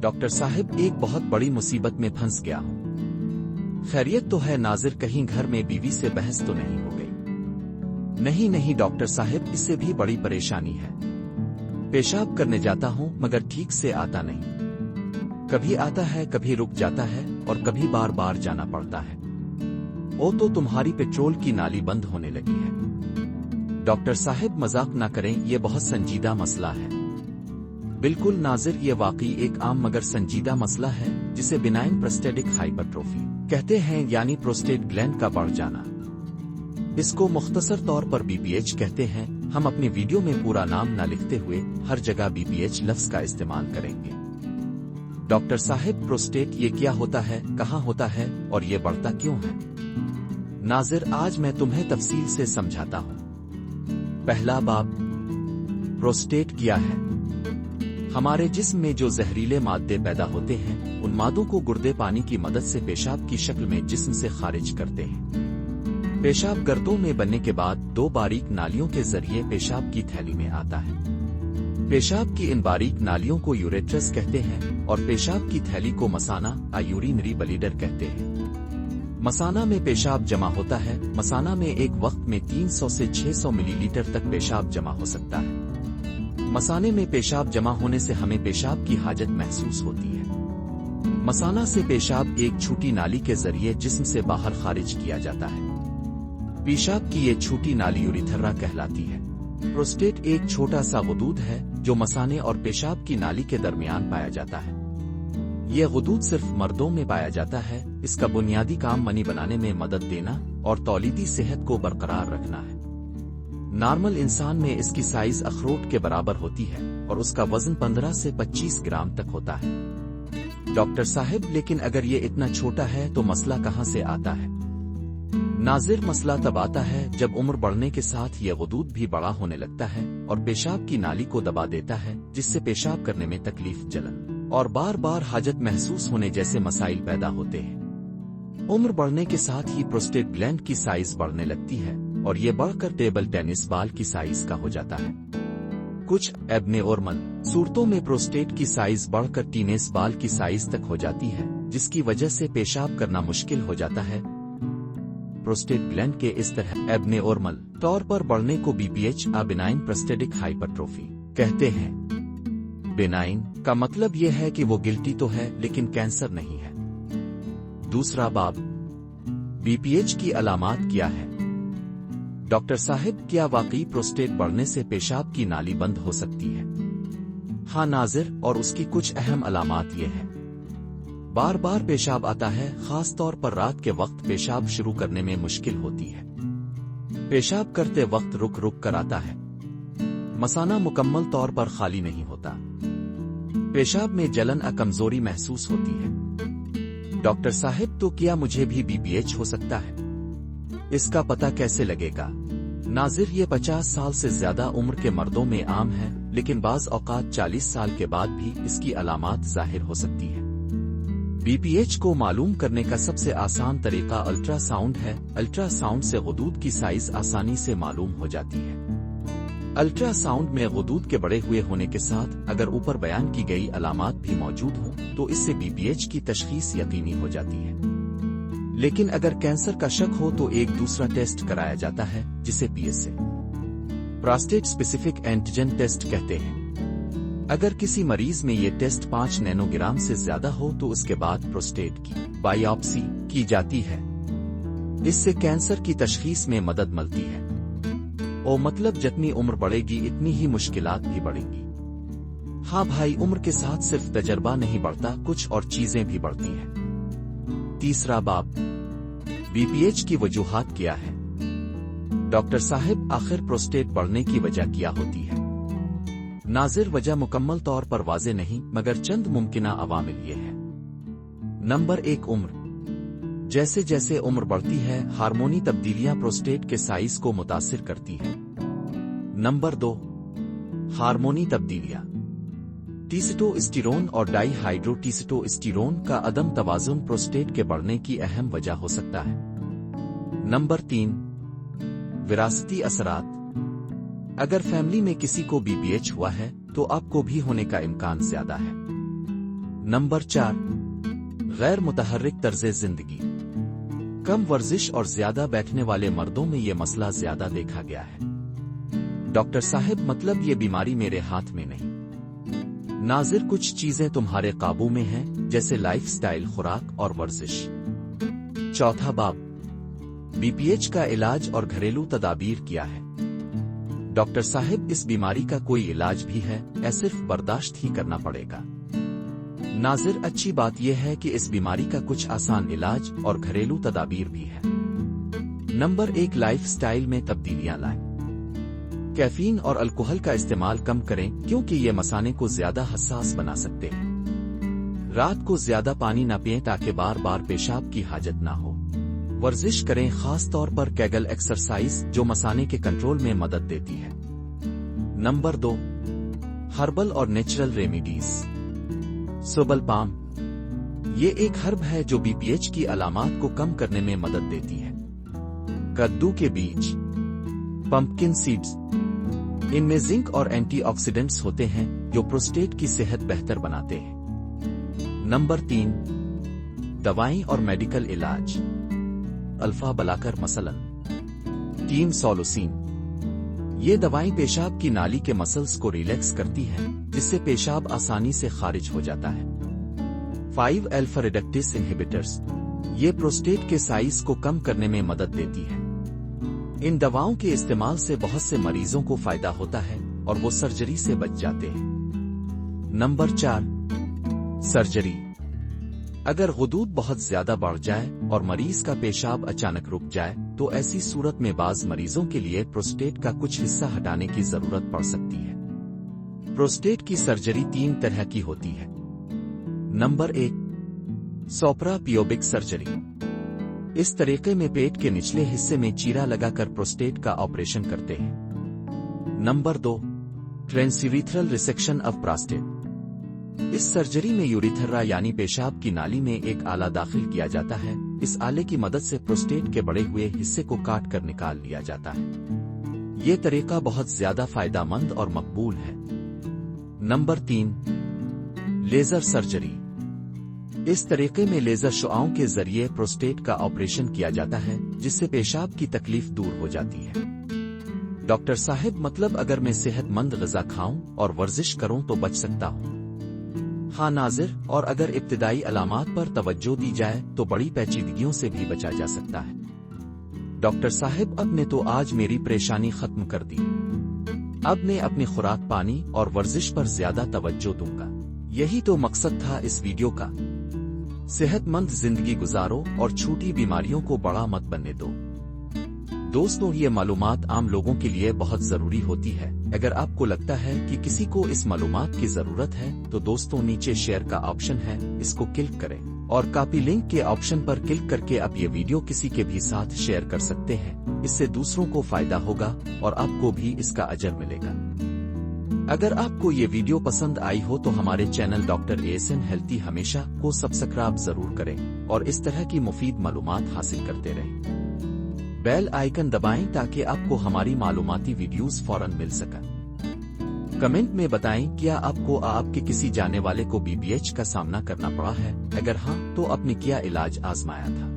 Doctor साहब एक बहुत बड़ी मुसीबत में फंस गया हूँ। खैरियत तो है नाजिर कहीं घर में बीवी से बहस तो नहीं हो गई। नहीं नहीं, डॉक्टर साहिब, इससे भी बड़ी परेशानी है। पेशाब करने जाता हूँ, मगर ठीक से आता नहीं। कभी आता है, कभी रुक जाता है, और कभी बार बार जाना पड़ता है। ओ तो तुम्हारी पेट्रोल की नाली बंद होने लगी है। डॉक्टर साहब, मज़ाक ना करें, ये बहुत संजीदा मसला है। बिल्कुल नाजिर ये वाकई एक आम मगर संजीदा मसला है, जिसे बिनाइन प्रोस्टेटिक हाइपरट्रोफी कहते हैं, यानी प्रोस्टेट ग्लैंड का बढ़ जाना। इसको मुख्तसर तौर पर बीपीएच कहते हैं। हम अपने वीडियो में पूरा नाम न लिखते हुए हर जगह बीपीएच लफ्ज का इस्तेमाल करेंगे। डॉक्टर साहिब, प्रोस्टेट ये क्या होता है, कहाँ होता है, और ये बढ़ता क्यों है? नाजिर, आज मैं तुम्हें तफसील से समझाता हूँ। पहला बाब, प्रोस्टेट क्या है? हमारे जिस्म में जो जहरीले मादे पैदा होते हैं, उन मादों को गुर्दे पानी की मदद से पेशाब की शक्ल में जिस्म से खारिज करते हैं। पेशाब गर्दों में बनने के बाद दो बारीक नालियों के ज़रिए पेशाब की थैली में आता है। पेशाब की इन बारीक नालियों को यूरेट्रस कहते हैं और पेशाब की थैली को मसाना आ यूरिनरी बलीडर कहते हैं। मसाना में पेशाब जमा होता है। मसाना में एक वक्त में 300 से 600 मिलीलीटर तक पेशाब जमा हो सकता है। मसाने में पेशाब जमा होने से हमें पेशाब की हाजत महसूस होती है। मसाना से पेशाब एक छोटी नाली के ज़रिए जिस्म से बाहर खारिज किया जाता है। पेशाब की ये छोटी नाली यूरिथर्रा कहलाती है। प्रोस्टेट एक छोटा सा गदूद है, जो मसाने और पेशाब की नाली के दरमियान पाया जाता है। यह गदूद सिर्फ़ मर्दों में पाया जाता है, इसका बुनियादी काम मनी बनाने में मदद देना और तौलीदी सेहत को बरकरार रखना है। नॉर्मल इंसान में इसकी साइज़ अखरोट के बराबर होती है और उसका वज़न 15 से 25 ग्राम तक होता है। डॉक्टर साहब, लेकिन अगर ये इतना छोटा है तो मसला कहाँ से आता है? नाजिर मसला तब आता है जब उम्र बढ़ने के साथ यह गदूद भी बड़ा होने लगता है और पेशाब की नाली को दबा देता है, जिससे पेशाब करने में तकलीफ़ जलन और बार बार हाजत महसूस होने जैसे मसाइल पैदा होते हैं। उम्र बढ़ने के साथ ही प्रोस्टेट ग्लैंड की साइज़ बढ़ने लगती है। और ये बढ़कर टेबल टेनिस बाल की साइज़ का हो जाता है। कुछ एबने और मन सूरतों में प्रोस्टेट की साइज़ बढ़कर टीनेस बाल की साइज़ तक हो जाती है, जिसकी वजह से पेशाब करना मुश्किल हो जाता है। प्रोस्टेट ग्लैंड के इस तरह एबने और मल तौर पर बढ़ने को बीपीएच आ बिनाइन प्रोस्टेटिक हाइपरट्रोफी कहते हैं। बेनाइन का मतलब यह है कि वो गिल्टी तो है, लेकिन कैंसर नहीं है। दूसरा बाब बीपीएच की अलामत क्या है? डॉक्टर साहिब, क्या वाकई प्रोस्टेट बढ़ने से पेशाब की नाली बंद हो सकती है? हाँ नाजिर, और उसकी कुछ अहम अलामत ये हैं। बार बार पेशाब आता है खास तौर पर रात के वक्त पेशाब शुरू करने में मुश्किल होती है। पेशाब करते वक्त रुक रुक कर आता है। मसाना मुकम्मल तौर पर खाली नहीं होता। पेशाब में जलन अ कमज़ोरी महसूस होती है। डॉक्टर साहिब तो क्या मुझे भी बीपीएच हो सकता है? इसका पता कैसे लगेगा? नाजिर, ये पचास साल से ज़्यादा उम्र के मर्दों में आम है, लेकिन बाज औकात चालीस साल के बाद भी इसकी अलामत ज़ाहिर हो सकती है। बीपीएच को मालूम करने का सबसे आसान तरीका अल्ट्रासाउंड है। अल्ट्रासाउंड से गदूद की साइज़ आसानी से मालूम हो जाती है। अल्ट्रासाउंड में गदूद के बड़े हुए होने के साथ अगर ऊपर बयान की गई अलामात भी मौजूद हो तो इससे बीपीएच की तशखीस यकीनी हो जाती है। लेकिन अगर कैंसर का शक हो तो एक दूसरा टेस्ट कराया जाता है, जिसे PSA prostate specific antigen test कहते हैं। अगर किसी मरीज़ में ये टेस्ट पाँच नैनोग्राम से ज़्यादा हो तो उसके बाद प्रोस्टेट की, बायोप्सी की जाती है। इससे कैंसर की तशखीस में मदद मिलती है। ओ मतलब जितनी उम्र बढ़ेगी, इतनी ही मुश्किलात भी बढ़ेंगी। हाँ भाई, उम्र के साथ सिर्फ़ तजर्बा नहीं बढ़ता, कुछ और चीज़ें भी बढ़ती हैं। तीसरा बाब बीपीएच की वजूहत क्या है। डॉक्टर साहिब आखिर प्रोस्टेट बढ़ने की वजह क्या होती है? नाजिर वजह मुकम्मल तौर पर वाजे नहीं, मगर चंद मुमकिन अवामिल ये है। नंबर एक, उम्र। जैसे जैसे उम्र बढ़ती है, हार्मोनी तब्दीलियाँ प्रोस्टेट के साइज़ को मुतासिर करती है। नंबर दो, हार्मोनी तब्दीलियाँ। टीसिटोस्टिरोन और डाईहाइड्रोटीसिटोस्टिरोन का अदम तवाजुन प्रोस्टेट के बढ़ने की अहम वजह हो सकता है। नंबर तीन, विरासती असरात। अगर फैमिली में किसी को बीपीएच हुआ है तो आपको भी होने का इम्कान ज़्यादा है। नंबर चार गैर मुतहर्रिक तर्ज ज़िंदगी। कम वर्जिश और ज़्यादा बैठने वाले मर्दों में यह मसला ज़्यादा देखा गया है। डॉक्टर साहब मतलब ये बीमारी मेरे हाथ में नहीं। नाजिर कुछ चीज़ें तुम्हारे काबू में हैं, जैसे लाइफस्टाइल खुराक और वर्जिश। चौथा बाब बीपीएच का इलाज और घरेलू तदाबीर किया है? डॉक्टर साहब, इस बीमारी का कोई इलाज भी है, या सिर्फ़ बर्दाश्त ही करना पड़ेगा? नाजिर, अच्छी बात यह है कि इस बीमारी का कुछ आसान इलाज और घरेलू तदाबीर भी है। नंबर एक लाइफ स्टाइल में तब्दीलियाँ लाएँ। कैफीन और अल्कोहल का इस्तेमाल कम करें, क्योंकि ये मसाने को ज़्यादा हसास बना सकते हैं। रात को ज़्यादा पानी न पिए ताकि बार बार पेशाब की हाजत ना हो। वर्जिश करें खास तौर पर कैगल एक्सरसाइज जो मसाने के कंट्रोल में मदद देती है। नंबर दो, हर्बल और नेचुरल रेमिडीज। सोबल पाम। ये एक हर्ब है जो बीपीएच की अलामत को कम करने में मदद देती है। कद्दू के बीज। पंपकिन सीड्स इनमें जिंक और एंटीऑक्सीडेंट्स होते हैं, जो प्रोस्टेट की सेहत बेहतर बनाते हैं। नंबर तीन दवाएँ और मेडिकल इलाज। अल्फ़ा बलाकर मसलन। Tamsulosin. ये दवाएँ पेशाब की नाली के मसल्स को रिलैक्स करती हैं, जिससे पेशाब आसानी से खारिज हो जाता है। फाइव एल्फा रिडक्टिस इनहिबिटर्स ये प्रोस्टेट के साइज़ को कम करने में मदद देती है। इन दवाओं के इस्तेमाल से बहुत से मरीजों को फ़ायदा होता है और वो सर्जरी से बच जाते हैं। नंबर चार, सर्जरी। अगर गदूद बहुत ज़्यादा बढ़ जाए और मरीज़ का पेशाब अचानक रुक जाए तो ऐसी सूरत में बाज मरीजों के लिए प्रोस्टेट का कुछ हिस्सा हटाने की ज़रूरत पड़ सकती है। प्रोस्टेट की सर्जरी तीन तरह की होती है। नंबर एक सोपरा पियोबिक सर्जरी। इस तरीके में पेट के निचले हिस्से में चीरा लगाकर प्रोस्टेट का ऑपरेशन करते हैं। नंबर दो ट्रेंसिविथरल रिसेक्शन ऑफ़ प्रोस्टेट इस सर्जरी में यूरिथर्रा यानी पेशाब की नाली में एक आला दाखिल किया जाता है। इस आले की मदद से प्रोस्टेट के बड़े हुए हिस्से को काट कर निकाल लिया जाता है। ये तरीका बहुत ज़्यादा फायदामंद और मकबूल है। नंबर तीन लेजर सर्जरी इस तरीके में लेजर शुआओं के ज़रिए प्रोस्टेट का ऑपरेशन किया जाता है, जिससे पेशाब की तकलीफ़ दूर हो जाती है। डॉक्टर साहब मतलब अगर मैं सेहतमंद गजा खाऊं और वर्जिश करूँ तो बच सकता हूँ। हाँ नाजिर, और अगर इब्तदाई अलामत पर तवज्जो दी जाए तो बड़ी पेचीदगियों से भी बचा जा सकता है। डॉक्टर साहब, अब ने तो आज मेरी परेशानी खत्म कर दी। अब मैं अपनी खुराक पानी और वर्जिश पर ज़्यादा तवज्जो दूँगा। यही तो मकसद था इस वीडियो का। सेहतमंद ज़िंदगी गुजारो और छोटी बीमारियों को बड़ा मत बनने दो। दोस्तों, ये मालूम आम लोगों के लिए बहुत ज़रूरी होती है। अगर आपको लगता है कि किसी को इस मालूम की ज़रूरत है तो दोस्तों, नीचे शेयर का ऑप्शन है, इसको क्लिक करें। और कॉपी लिंक के ऑप्शन पर क्लिक करके आप ये वीडियो किसी के भी साथ शेयर कर सकते हैं। इससे दूसरों को फ़ायदा होगा और आपको भी इसका अजर मिलेगा। अगर आपको ये वीडियो पसंद आई हो तो हमारे channel doctor S N healthy हमेशा को सब्सक्राइब ज़रूर करें और इस तरह की मुफीद मालूम हासिल करते रहें। बेल आइकन दबाएँ ताकि आपको हमारी मालूमती वीडियोस फ़ौरन मिल सके कमेंट में बताएँ, क्या आपको आपके किसी जाने वाले को बीबीएच का सामना करना पड़ा है? अगर हाँ तो आपने क्या इलाज आजमाया था?